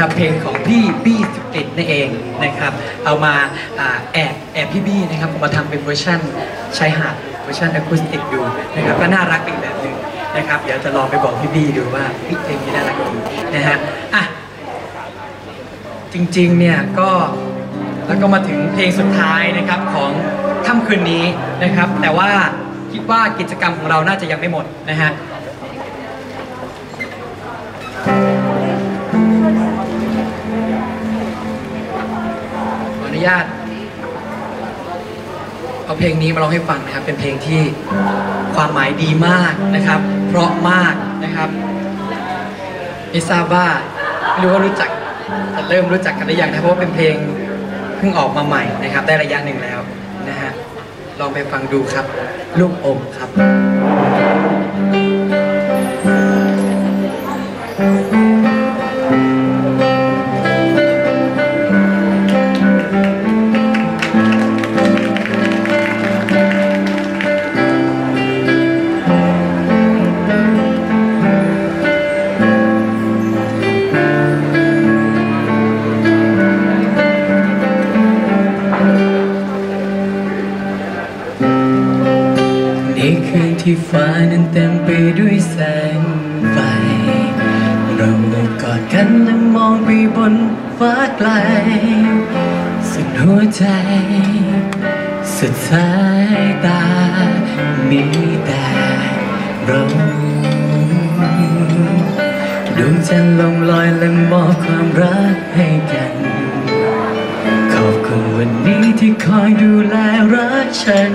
ครับเพลงของพี่บี้สุกฤตนั่นเองนะครับเอามาอแอบแอบพี่บี้นะครับเอามาทำเป็นเวอร์ชันชายหาดเวอร์ชันอะคูสติกดูนะครับก็น่ารักอีกแบบหนึ่งนะครับเดี๋ยวจะลองไปบอกพี่บี้ดูว่าเฮ้ยเพลงนี้น่ารักดีนะฮะอะจริงๆเนี่ยก็แล้วก็มาถึงเพลงสุดท้ายนะครับของค่ำคืนนี้นะครับ แต่ว่าคิดว่ากิจกรรมของเราน่าจะยังไม่หมดนะฮะ ญาตเอาเพลงนี้มาร้องให้ฟังนะครับ เป็นเพลงที่ความหมายดีมากนะครับ เพราะมากนะครับไม่ทราบว่าไม่รู้ว่ารู้จักจะเริ่มรู้จักกันหรือยังนะเพราะว่าเป็นเพลงเพิ่งออกมาใหม่นะครับ ได้ระยะหนึ่งแล้วนะฮะลองไปฟังดูครับ ลูกอมครับ ในคืนที่ฟ้านั้นเต็มไปด้วยแสงไฟ เรากอดกันและมองไปบนฟ้าไกล สุดหัวใจ สุดสายตา มีแต่เราดวงจันทร์ลงลอยและมอบความรักให้กัน ขอบคุณวันนี้ที่คอยดูแลรักฉัน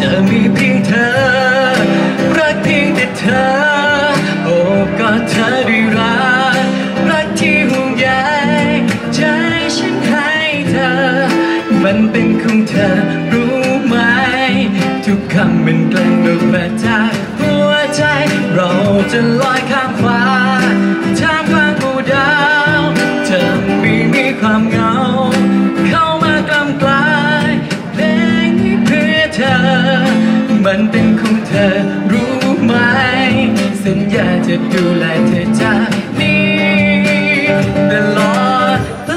จะมีเพียงเธอ รักเพียงแต่เธอ โอ้กอดเธอได้รัก รักที่ห่วงใยใจฉันให้เธอ มันเป็นของเธอรู้ไหม ทุกคำมันกลั่นออกมาจากหัวใจ เราจะลอยข้ามฟ้า มันเป็นของเธอรู้ไหม สัญญาจะดูแลเธอจากนี้ตลอดไป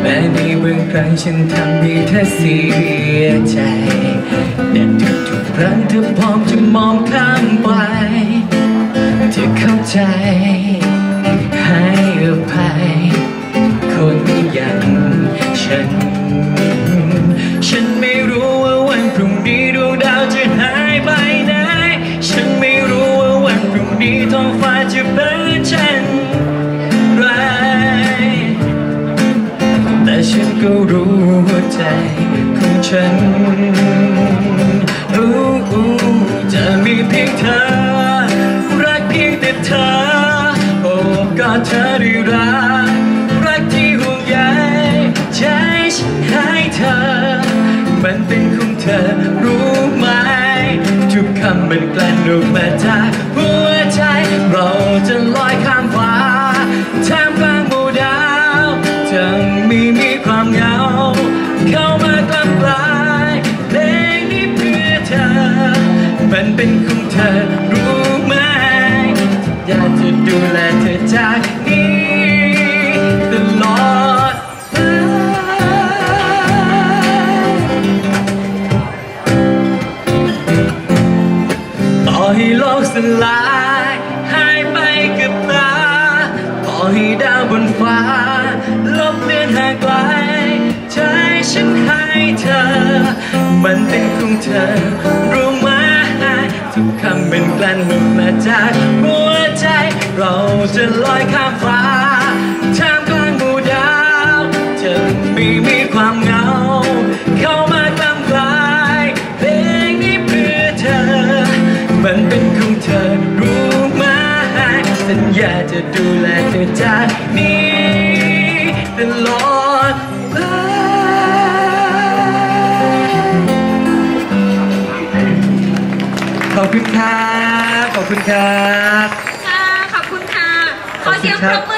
แม้ในบางครั้งฉันทำให้เธอเสียใจแต่ทุกๆครั้งเธอพร้อมจะมองข้ามไปเธอ รุ่งนี้องฟ้าจะเป็นเช่นไร แต่ฉันก็รู้หัวใจของฉันอู้จะมีเพียงเธอ รักเพียงแต่เธอ โอ้กอดเธอด้รัก รักที่ห่วงใยใจฉันให้เธอ มันเป็นของเธอรู้ไหม ทุกคำมันกลั่นออกมาจาก จะลอยข้ามฟ้าท่ามกลางหมู่ดาวจะไม่มีความเหงา เข้ามากลับกลายเพลงนี้เพื่อเธอ มันเป็นของเธอรู้ไหมอยากจะดูแลเธอจากนี้ตลอดไปต่อให้โลกสลาย ดาวบนฟ้าลบเลือนห่างไกลใจฉันให้เธอ มันเป็นของเธอ รู้ไหมทุกคำเป็นกลั่นมาจากหัวใจ เราจะลอยข้ามฟ้า สัญญาจะดูแลเธอจากนี้ตลอดไปขอบคุณครับ ขอบคุณครับ ค่ะ ขอบคุณค่ะ ขอเสียงปรบมือ